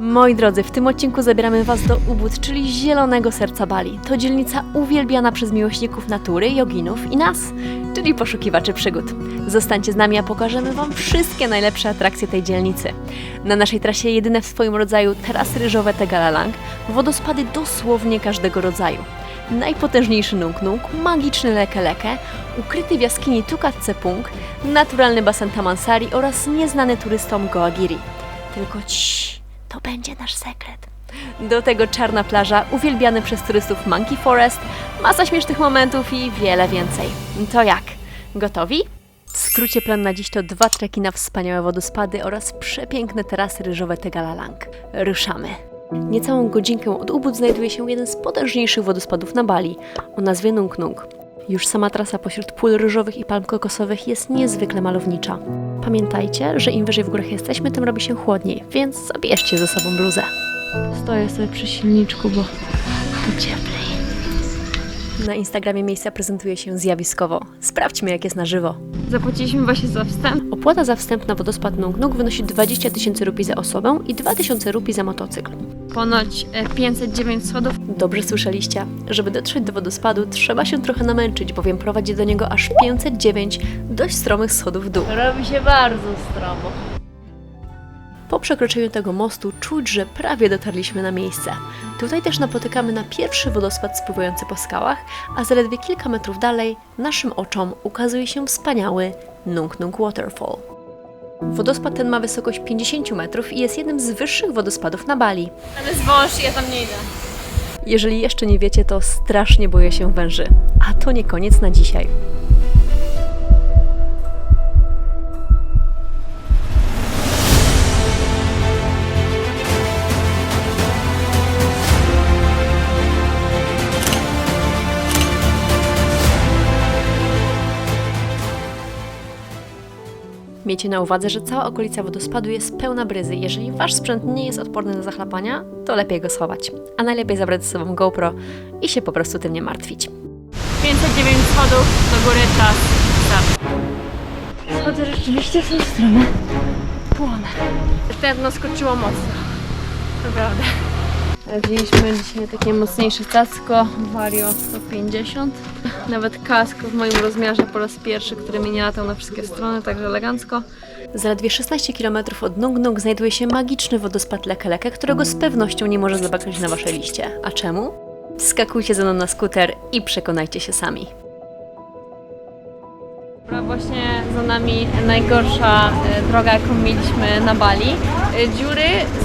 Moi drodzy, w tym odcinku zabieramy Was do Ubud, czyli Zielonego Serca Bali. To dzielnica uwielbiana przez miłośników natury, joginów i nas, czyli poszukiwaczy przygód. Zostańcie z nami, a pokażemy Wam wszystkie najlepsze atrakcje tej dzielnicy. Na naszej trasie jedyne w swoim rodzaju tarasy ryżowe Tegalalang, wodospady dosłownie każdego rodzaju. Najpotężniejszy Nung, magiczny Leke Leke, ukryty w jaskini Tukat naturalny basen Tamansari oraz nieznany turystom Goagiri. Tylko ci, to będzie nasz sekret. Do tego czarna plaża, uwielbiany przez turystów Monkey Forest, masa śmiesznych momentów i wiele więcej. To jak? Gotowi? W skrócie plan na dziś to dwa treki na wspaniałe wodospady oraz przepiękne tarasy ryżowe Tegalalang. Ruszamy! Niecałą godzinkę od Ubud znajduje się jeden z potężniejszych wodospadów na Bali, o nazwie Nung Nung. Już sama trasa pośród pól ryżowych i palm kokosowych jest niezwykle malownicza. Pamiętajcie, że im wyżej w górach jesteśmy, tym robi się chłodniej, więc zabierzcie ze sobą bluzę. Stoję sobie przy silniczku, bo tu cieplej. Na Instagramie miejsca prezentuje się zjawiskowo. Sprawdźmy, jak jest na żywo. Zapłaciliśmy właśnie za wstęp. Opłata za wstęp na wodospad Nung Nung wynosi 20 tysięcy rupii za osobę i 2 tysiące rupii za motocykl. Ponoć e, 509 schodów. Dobrze słyszeliście. Żeby dotrzeć do wodospadu, trzeba się trochę namęczyć, bowiem prowadzi do niego aż 509 dość stromych schodów w dół. Robi się bardzo stromo. Po przekroczeniu tego mostu czuć, że prawie dotarliśmy na miejsce. Tutaj też napotykamy na pierwszy wodospad spływający po skałach, a zaledwie kilka metrów dalej naszym oczom ukazuje się wspaniały Nung Nung Waterfall. Wodospad ten ma wysokość 50 metrów i jest jednym z wyższych wodospadów na Bali. Ale z wąż ja tam nie idę. Jeżeli jeszcze nie wiecie, to strasznie boję się węży. A to nie koniec na dzisiaj. Miejcie na uwadze, że cała okolica wodospadu jest pełna bryzy. Jeżeli wasz sprzęt nie jest odporny na zachlapania, to lepiej go schować. A najlepiej zabrać ze sobą GoPro i się po prostu tym nie martwić. 509 schodów do góry czas. Schody rzeczywiście są strome. Płonę. Tętno skoczyło mocno. Naprawdę. Wzięliśmy dzisiaj takie mocniejsze cacko, Vario 150. Nawet kask w moim rozmiarze po raz pierwszy, który mi nie latał na wszystkie strony, także elegancko. Zaledwie 16 km od Nung Nung znajduje się magiczny wodospad Leke Leke, którego z pewnością nie może zabraknąć na waszej liście. A czemu? Skakujcie ze mną na skuter i przekonajcie się sami. Dobra, Właśnie za nami najgorsza e, droga, jaką mieliśmy na Bali. E, Dziury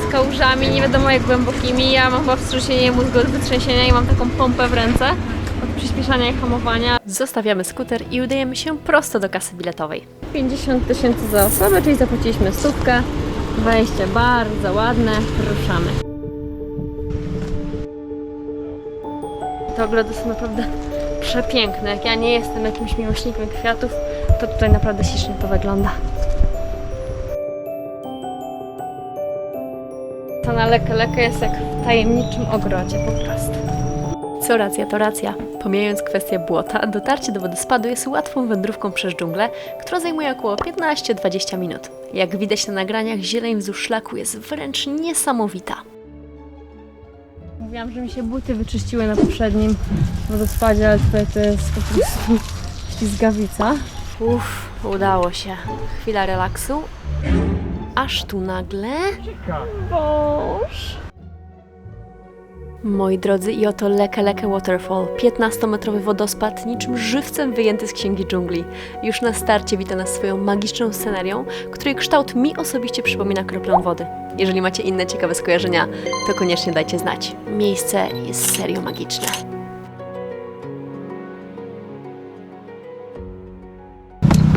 z kałużami, nie wiadomo jak głębokimi. Ja mam chyba wstrząsienie mózgu od wytrzęsienia i mam taką pompę w ręce od przyspieszania i hamowania. Zostawiamy skuter i udajemy się prosto do kasy biletowej. 50 tysięcy za osobę, czyli zapłaciliśmy stówkę. Wejście bardzo ładne, ruszamy. Te ogrody są naprawdę przepiękne. Jak ja nie jestem jakimś miłośnikiem kwiatów, to tutaj naprawdę ślicznie to wygląda. To na Leke Leke jest jak w tajemniczym ogrodzie po prostu. Co racja, to racja. Pomijając kwestię błota, dotarcie do wodospadu jest łatwą wędrówką przez dżunglę, która zajmuje około 15-20 minut. Jak widać na nagraniach, zieleń wzdłuż szlaku jest wręcz niesamowita. Mówiłam, że mi się buty wyczyściły na poprzednim wodospadzie, ale tutaj to jest po prostu ślizgawica. Uff, udało się. Chwila relaksu. Aż tu nagle... Boż. Moi drodzy, i oto Leke Leke Waterfall, 15-metrowy wodospad, niczym żywcem wyjęty z księgi dżungli. Już na starcie wita nas swoją magiczną scenerią, której kształt mi osobiście przypomina kroplę wody. Jeżeli macie inne ciekawe skojarzenia, to koniecznie dajcie znać. Miejsce jest serio magiczne.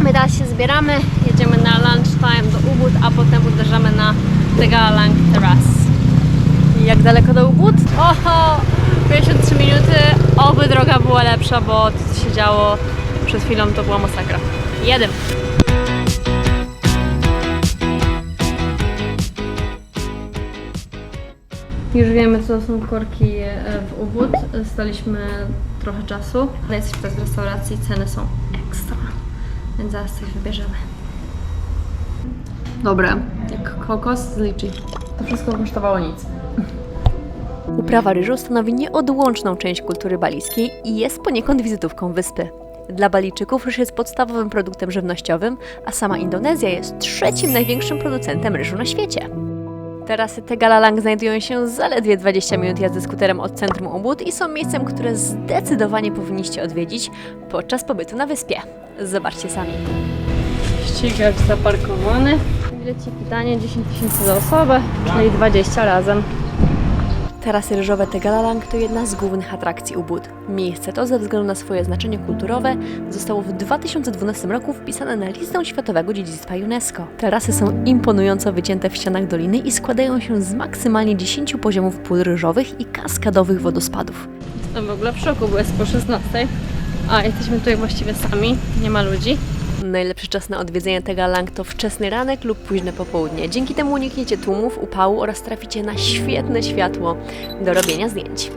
My teraz się zbieramy, jedziemy na lunchtime do Ubud, a potem uderzamy na Tegalang Terrace. Jak daleko do Ubud? Oho, 53 minuty, oby droga była lepsza, bo to co się działo przed chwilą to była masakra. Jeden. Już wiemy, co są korki e, w Ubud. Staliśmy trochę czasu. Jesteśmy teraz w restauracji, ceny są więc zaraz coś wybierzemy. Dobre, jak kokos z liczy. To wszystko kosztowało nic. Uprawa ryżu stanowi nieodłączną część kultury balijskiej i jest poniekąd wizytówką wyspy. Dla Balijczyków ryż jest podstawowym produktem żywnościowym, a sama Indonezja jest trzecim największym producentem ryżu na świecie. Tarasy Tegalalang znajdują się zaledwie 20 minut jazdy skuterem od centrum Ubud i są miejscem, które zdecydowanie powinniście odwiedzić podczas pobytu na wyspie. Zobaczcie sami. Ścigacz zaparkowany. Bileci pytanie 10 tysięcy za osobę, czyli 20 razem. Tarasy ryżowe Tegalalang to jedna z głównych atrakcji Ubud. Miejsce to ze względu na swoje znaczenie kulturowe zostało w 2012 roku wpisane na listę Światowego Dziedzictwa UNESCO. Tarasy są imponująco wycięte w ścianach doliny i składają się z maksymalnie 10 poziomów pól ryżowych i kaskadowych wodospadów. Jestem w ogóle w szoku, bo jest po 16. A, jesteśmy tutaj właściwie sami, nie ma ludzi. Najlepszy czas na odwiedzenie Tegalang to wczesny ranek lub późne popołudnie. Dzięki temu unikniecie tłumów, upału oraz traficie na świetne światło do robienia zdjęć.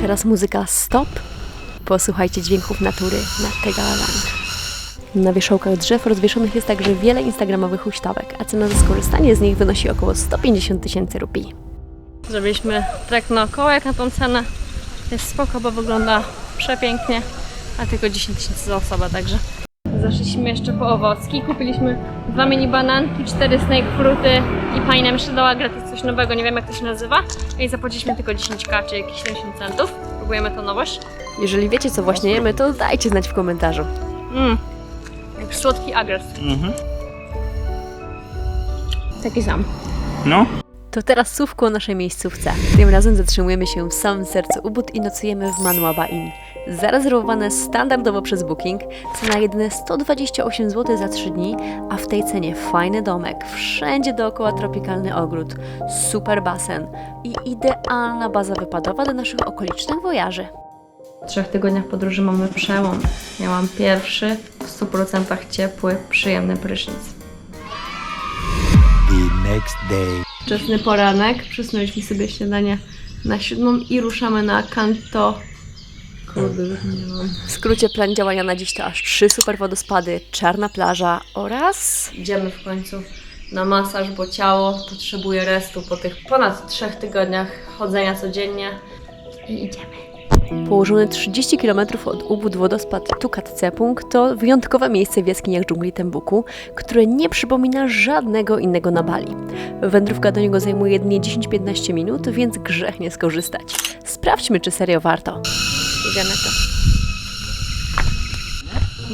Teraz muzyka stop. Posłuchajcie dźwięków natury na Tegalang. Na wierzchołkach drzew rozwieszonych jest także wiele instagramowych huśtawek, a cena za skorzystanie z nich wynosi około 150 tysięcy rupii. Zrobiliśmy trek naokoło jak na tą cenę. Jest spoko, bo wygląda przepięknie, a tylko 10 tysięcy za osobę, także. Zaszliśmy jeszcze po owocki, kupiliśmy dwa mini bananki, cztery snake fruity i pani nam jeszcze dała gratis coś nowego, nie wiem jak to się nazywa. I zapłaciliśmy tylko 10k, czy jakieś 70 centów. Próbujemy to nowość. Jeżeli wiecie, co właśnie jemy, to dajcie znać w komentarzu. Mmm, jak słodki agres. Mhm. Taki sam. No. To teraz słówko o naszej miejscówce. Tym razem zatrzymujemy się w samym sercu Ubud i nocujemy w Manuaba Inn. Zarezerwowane standardowo przez Booking, cena jedyne 128 zł za 3 dni, a w tej cenie fajny domek, wszędzie dookoła tropikalny ogród, super basen i idealna baza wypadowa do naszych okolicznych wojaży. W trzech tygodniach podróży mamy przełom. Miałam pierwszy, w 100% ciepły, przyjemny prysznic. the next day. Wczesny poranek, przysnęliśmy sobie śniadanie na siódmą i ruszamy na Kanto. Kurde, zapomniałam. W skrócie plan działania na dziś to aż trzy super wodospady, czarna plaża oraz Idziemy w końcu na masaż, bo ciało potrzebuje restu po tych ponad trzech tygodniach chodzenia codziennie. I idziemy. Położony 30 km od Ubud wodospad Tukat Cepung to wyjątkowe miejsce w jaskiniach dżungli Tembuku, które nie przypomina żadnego innego na Bali. Wędrówka do niego zajmuje jedynie 10-15 minut, więc grzech nie skorzystać. Sprawdźmy, czy serio warto. Idziemy to.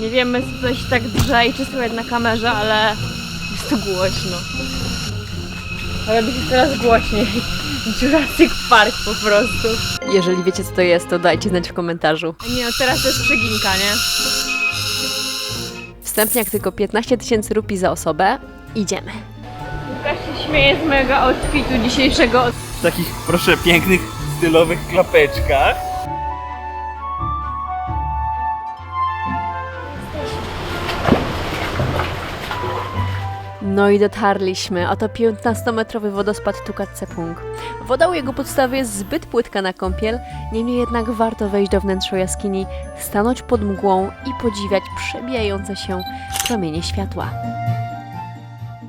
Nie wiemy, co coś tak drze i czy słychać na kamerze, ale jest to głośno. Ale będzie coraz głośniej. Jurassic Park po prostu. Jeżeli wiecie, co to jest, to dajcie znać w komentarzu. A nie, no teraz to jest przeginka, nie? Wstępniak tylko 15 tysięcy rupii za osobę. Idziemy. Łukasz się śmieje z mojego outfitu dzisiejszego. W takich, proszę, pięknych, stylowych klapeczkach. No i dotarliśmy. Oto 15-metrowy wodospad Tukat Cepung. Woda u jego podstawy jest zbyt płytka na kąpiel, niemniej jednak warto wejść do wnętrza jaskini, stanąć pod mgłą i podziwiać przebijające się promienie światła.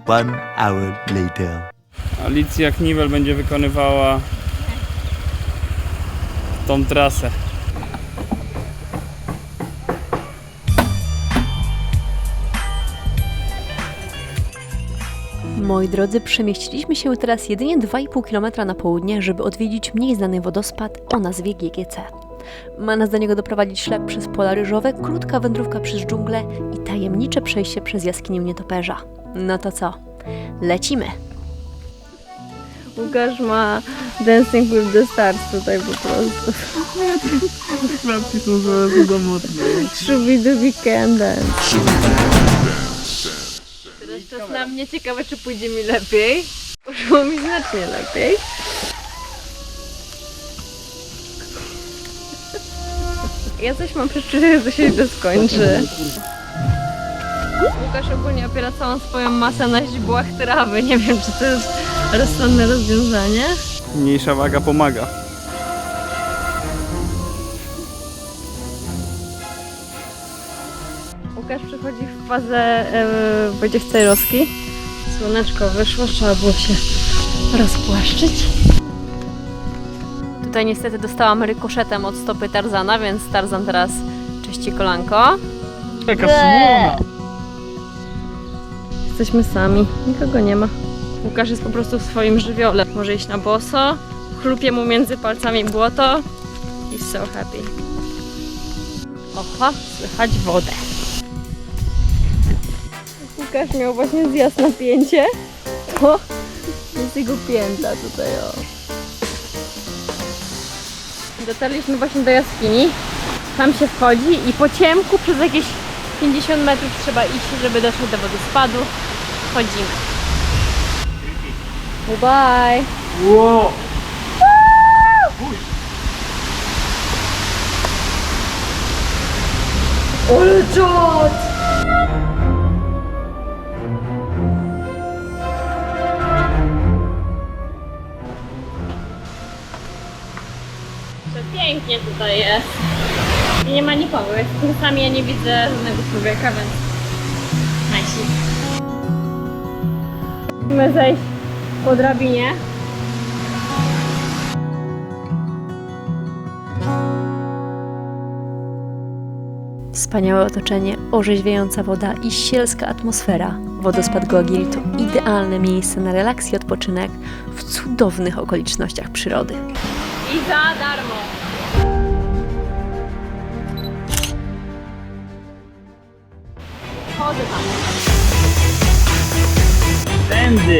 One hour later. Alicja Knivel będzie wykonywała tą trasę. Moi drodzy, przemieściliśmy się teraz jedynie 2,5 km na południe, żeby odwiedzić mniej znany wodospad o nazwie GGC. Ma nas do niego doprowadzić szlak przez pola ryżowe, krótka wędrówka przez dżunglę i tajemnicze przejście przez jaskinię nietoperza. No to co? Lecimy! Łukasz ma Dancing with the Stars tutaj po prostu. Klapki są zaraz za mocne. Shubidubi can dance. Teraz czas na mnie ciekawe, czy pójdzie mi lepiej. Poszło mi znacznie lepiej. Ja coś mam przeczucie, że to się źle skończy. Łukasz ogólnie opiera całą swoją masę na źdźbłach trawy. Nie wiem, czy to jest rozsądne rozwiązanie. Mniejsza waga pomaga. Łukasz przechodzi w fazę e, Wojciech Cejrowski. Słoneczko wyszło, trzeba było się rozpłaszczyć. Tutaj niestety dostałam rykoszetem od stopy Tarzana, więc Tarzan teraz czyści kolanko. Jaka słona. Jesteśmy sami, nikogo nie ma. Łukasz jest po prostu w swoim żywiole. Może iść na boso, chlupie mu między palcami błoto. He's so happy. Oha, słychać wodę. Łukasz miał właśnie zjazd na pięcie. To jest jego pięta tutaj, o. Dotarliśmy właśnie do jaskini. Tam się wchodzi i po ciemku przez jakieś 50 metrów trzeba iść, żeby dotrzeć do wodospadu. Wchodzimy. Bye. Wow. Ale czad! Pięknie tutaj jest. I nie ma nikogo. Sami, ja nie widzę żadnego człowieka, więc najsi. Musimy zejść po drabinie. Wspaniałe otoczenie, orzeźwiająca woda i sielska atmosfera. Wodospad Goagiri to idealne miejsce na relaks i odpoczynek w cudownych okolicznościach przyrody. I za darmo. Chodzę tam. Tędy.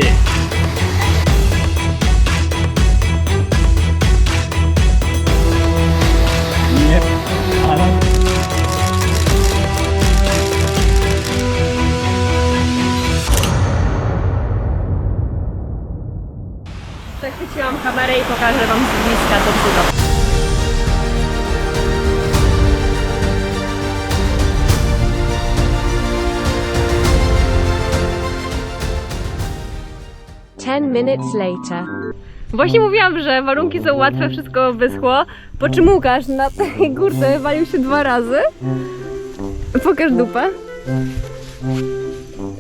10 minutes later. Właśnie mówiłam, że warunki są łatwe, wszystko wyschło. Po czym Łukasz na tej górce walił się dwa razy. Pokaż dupę.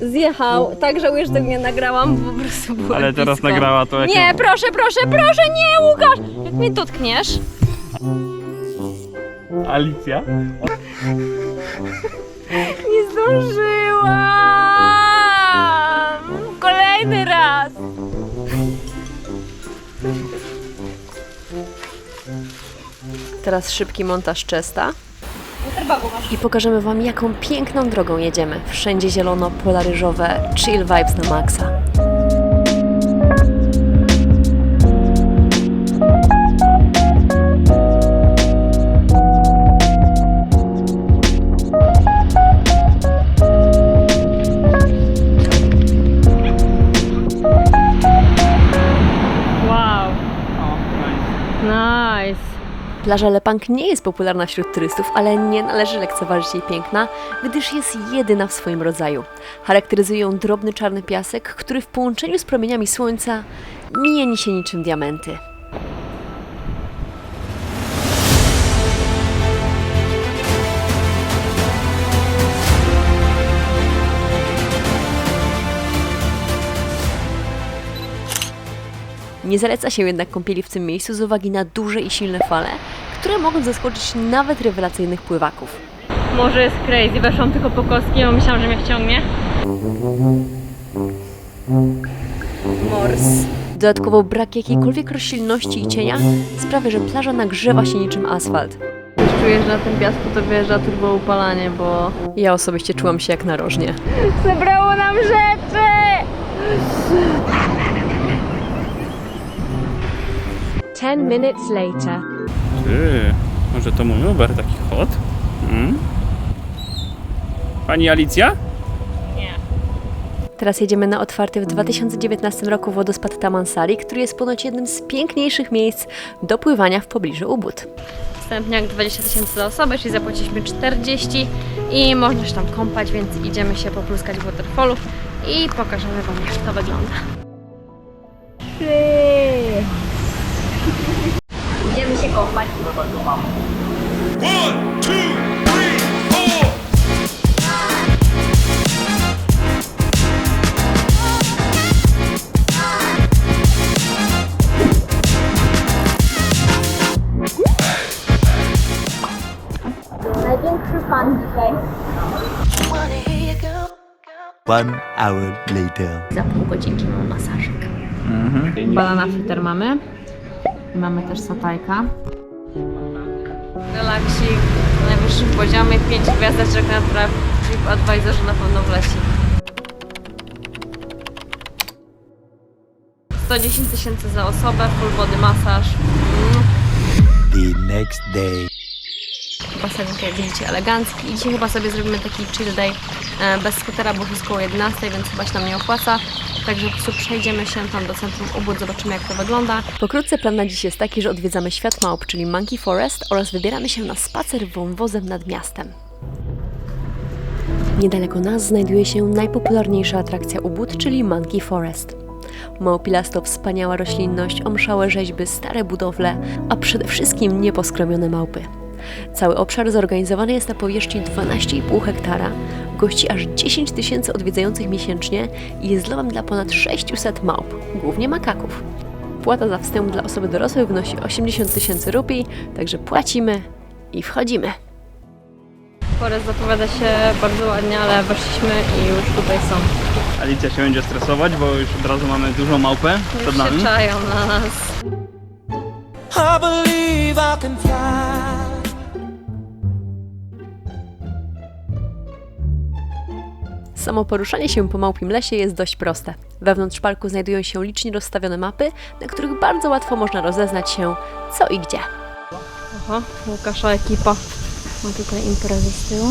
Zjechał. Tak żałuję, że nie nagrałam, bo po prostu było Ale teraz nagrała to jak... Nie, proszę, proszę, proszę, nie, Łukasz! Jak mnie dotkniesz? Alicja? Nie zdążyłam! Kolejny raz! Teraz szybki montaż Czesta. I pokażemy Wam, jaką piękną drogą jedziemy. Wszędzie zielono, pola ryżowe, chill vibes na maksa. Plaża Lepang nie jest popularna wśród turystów, ale nie należy lekceważyć jej piękna, gdyż jest jedyna w swoim rodzaju. Charakteryzuje ją drobny czarny piasek, który w połączeniu z promieniami słońca mieni się niczym diamenty. Nie zaleca się jednak kąpieli w tym miejscu z uwagi na duże i silne fale, które mogą zaskoczyć nawet rewelacyjnych pływaków. Może jest crazy, weszłam tylko po kostki, bo myślałam, że mnie wciągnie. Mors. Dodatkowo brak jakiejkolwiek roślinności i cienia sprawia, że plaża nagrzewa się niczym asfalt. Czuję, że na tym piasku to wjeżdża turbo upalanie, bo Ja osobiście czułam się jak narożnie. zabrało nam rzeczy! Ten minutes later. Ty, może to mój Uber taki hot? Hmm? Pani Alicja? Teraz jedziemy na otwarty w 2019 roku wodospad Tamansari, który jest ponoć jednym z piękniejszych miejsc do pływania w pobliżu Ubud. Wstępniak 20 tysięcy za osobę, czyli zapłaciliśmy 40 i można się tam kąpać, więc idziemy się popluskać w waterfallu i pokażemy Wam jak to wygląda. O, Mike. One, two, three, four. Największy fan dzisiaj. One hour later. Za pół godzinki mam masażyk. Mhm. Banana fritter mamy. I mamy też satajka. Relaksik na najwyższym poziomie, 5 gwiazdeczek na trap. TripAdvisorze na pewno wleci. 110 tysięcy za osobę, full body masaż. Mm. The next day. Basenik jak widzicie elegancki. I dzisiaj chyba sobie zrobimy taki chill day e, bez skutera, bo już jest koło 11, więc chyba się nam nie opłaca. Także po prostu przejdziemy się tam do centrum Ubud, zobaczymy jak to wygląda. Pokrótce plan na dziś jest taki, że odwiedzamy Świat Małp, czyli Monkey Forest oraz wybieramy się na spacer wąwozem nad miastem. Niedaleko nas znajduje się najpopularniejsza atrakcja Ubud, czyli Monkey Forest. Małpilas to wspaniała roślinność, omszałe rzeźby, stare budowle, a przede wszystkim nieposkromione małpy. Cały obszar zorganizowany jest na powierzchni 12,5 hektara, gości aż 10 tysięcy odwiedzających miesięcznie i jest domem dla ponad 600 małp, głównie makaków. Płata za wstęp dla osoby dorosłej wynosi 80 tysięcy rupii, także płacimy i wchodzimy. Forest zapowiada się bardzo ładnie, ale weszliśmy i już tutaj są. Alicja się będzie stresować, bo już od razu mamy dużą małpę przed Już nami. się czają na nas. I believe I can fly. Samo poruszanie się po małpim lesie jest dość proste. Wewnątrz parku znajdują się licznie rozstawione mapy, na których bardzo łatwo można rozeznać się co i gdzie. Oho, Łukasza ekipa. Ma tutaj imprezę z tyłu.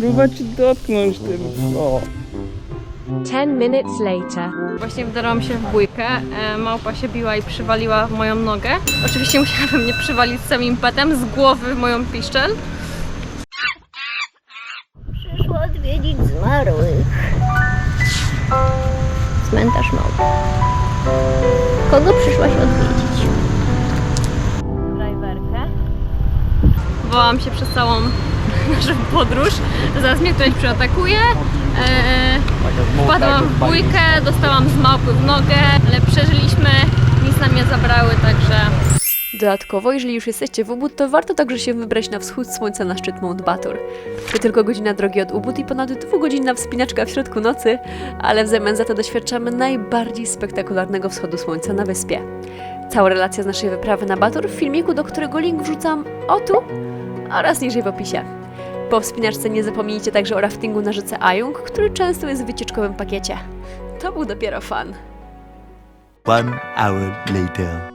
Próbować dotknąć tym. O. 10 minutes later. Właśnie wdarłam się w bójkę, e, małpa się biła i przywaliła w moją nogę. Oczywiście musiała mnie przywalić z całym impetem, z głowy w moją piszczel. Przyszła odwiedzić zmarłych. Cmentarz małp. Kogo przyszłaś odwiedzić? Driverkę. Wołam się przez całą naszą podróż, zaraz mnie ktoś przyatakuje. E, wpadłam w bójkę, dostałam z małpy w nogę, ale przeżyliśmy, nic nam nie zabrały, także Dodatkowo, jeżeli już jesteście w Ubud, to warto także się wybrać na wschód słońca na szczyt Mount Batur. To tylko godzina drogi od Ubud i ponad dwugodzinna wspinaczka w środku nocy, ale w zamian za to doświadczamy najbardziej spektakularnego wschodu słońca na wyspie. Cała relacja z naszej wyprawy na Batur w filmiku, do którego link wrzucam o tu oraz niżej w opisie. Po wspinaczce nie zapomnijcie także o raftingu na rzece Ayung, który często jest w wycieczkowym pakiecie. To był dopiero fan. One hour later.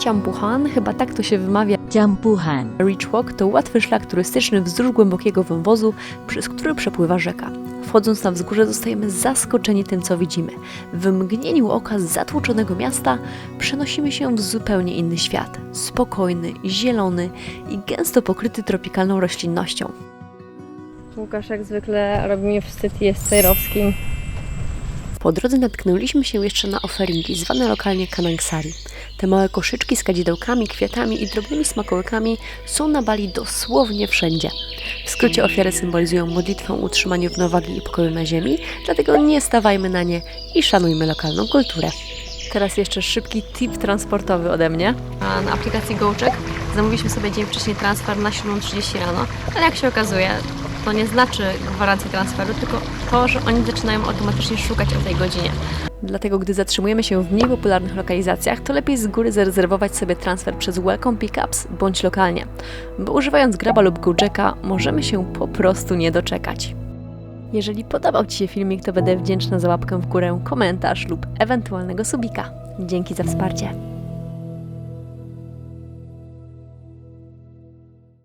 Ciampuhan, chyba tak to się wymawia, Jampuhan. Reach Walk to łatwy szlak turystyczny wzdłuż głębokiego wąwozu, przez który przepływa rzeka. Wchodząc na wzgórze zostajemy zaskoczeni tym, co widzimy. W mgnieniu oka z zatłoczonego miasta przenosimy się w zupełnie inny świat. Spokojny, zielony i gęsto pokryty tropikalną roślinnością. Łukasz jak zwykle robi mnie wstyd jest sejrowskim. Po drodze natknęliśmy się jeszcze na oferingi, zwane lokalnie kanangsari. Te małe koszyczki z kadzidełkami, kwiatami i drobnymi smakołykami są na Bali dosłownie wszędzie. W skrócie ofiary symbolizują modlitwę o utrzymanie równowagi i pokoju na ziemi, dlatego nie stawajmy na nie i szanujmy lokalną kulturę. Teraz jeszcze szybki tip transportowy ode mnie. Na aplikacji GoCheck zamówiliśmy sobie dzień wcześniej transfer na 7.30 rano, ale jak się okazuje, to nie znaczy gwarancji transferu, tylko to, że oni zaczynają automatycznie szukać o tej godzinie. Dlatego, gdy zatrzymujemy się w mniej popularnych lokalizacjach, to lepiej z góry zarezerwować sobie transfer przez Welcome Pickups bądź lokalnie, bo używając Graba lub GoJacka możemy się po prostu nie doczekać. Jeżeli podobał Ci się filmik, to będę wdzięczna za łapkę w górę, komentarz lub ewentualnego subika. Dzięki za wsparcie.